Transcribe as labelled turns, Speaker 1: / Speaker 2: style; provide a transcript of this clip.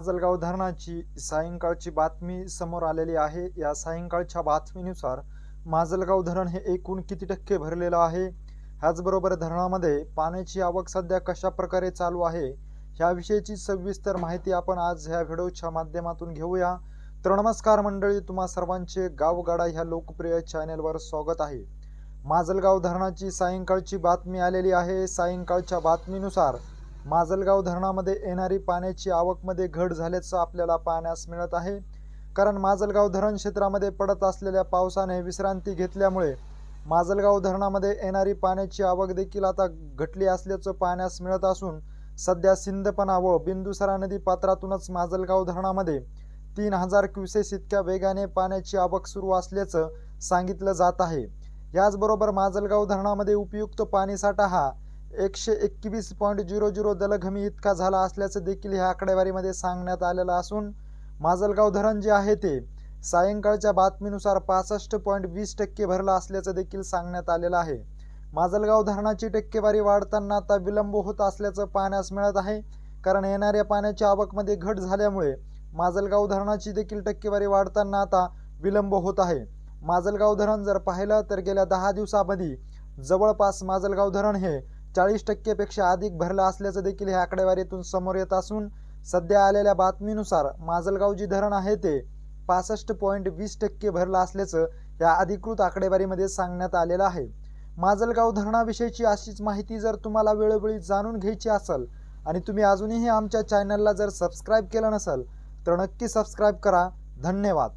Speaker 1: माजलगाव धरणाची सायंकाळची बातमी समोर आलेली आहे. या सायंकाळच्या बातमीनुसार माजलगाव धरण हे एकूण किती टक्के भरलेलं आहे? ह्याचबरोबर धरणामध्ये पाण्याची आवक सध्या कशा प्रकारे चालू आहे? ह्याविषयीची सविस्तर माहिती आपण आज ह्या व्हिडिओच्या माध्यमातून घेऊया. तर नमस्कार मंडळी तुम्हा सर्वांचे गावगाडा ह्या लोकप्रिय चॅनेलवर स्वागत आहे. माजलगाव धरणाची सायंकाळची बातमी आलेली आहे. सायंकाळच्या बातमीनुसार माजलगाव धरणामध्ये येणारी पाण्याची आवकमध्ये घट झाल्याचं आपल्याला पाहण्यास मिळत आहे. कारण माजलगाव धरण क्षेत्रामध्ये पडत असलेल्या पावसाने विश्रांती घेतल्यामुळे माजलगाव धरणामध्ये येणारी पाण्याची आवक देखील आता घटली असल्याचं पाहण्यास मिळत असून सध्या सिंदपणा व बिंदुसरा नदी पात्रातूनच माजलगाव धरणामध्ये तीन हजार क्युसेस इतक्या वेगाने पाण्याची आवक सुरू असल्याचं सांगितलं जात आहे. याचबरोबर माजलगाव धरणामध्ये उपयुक्त पाणीसाठा हा एकशे एकवीस पॉईंट झिरो झिरो दलघमी इतका झाला असल्याचं देखील ह्या आकडेवारीमध्ये सांगण्यात आलेलं असून माजलगाव धरण जे आहे ते सायंकाळच्या बातमीनुसार पासष्ट पॉईंट वीस टक्के भरलं असल्याचं देखील सांगण्यात आलेलं आहे. माजलगाव धरणाची टक्केवारी वाढताना आता विलंब होत असल्याचं पाहण्यास मिळत आहे. कारण येणाऱ्या पाण्याच्या आवकमध्ये घट झाल्यामुळे माजलगाव धरणाची देखील टक्केवारी वाढताना आता विलंब होत आहे. माजलगाव धरण जर पाहिलं तर गेल्या दहा दिवसामध्ये जवळपास माजलगाव धरण हे चाळीस टक्केपेक्षा अधिक भरलं असल्याचं देखील ह्या आकडेवारीतून समोर येत असून सध्या आलेल्या बातमीनुसार माजलगाव जी धरण आहे ते पासष्ट पॉईंट वीस टक्के भरलं असल्याचं या अधिकृत आकडेवारीमध्ये सांगण्यात आलेलं आहे. माजलगाव धरणाविषयीची अशीच माहिती जर तुम्हाला वेळोवेळी जाणून घ्यायची असेल आणि तुम्ही अजूनही आमच्या चॅनलला जर सबस्क्राईब केलं नसेल तर नक्की सबस्क्राईब करा. धन्यवाद.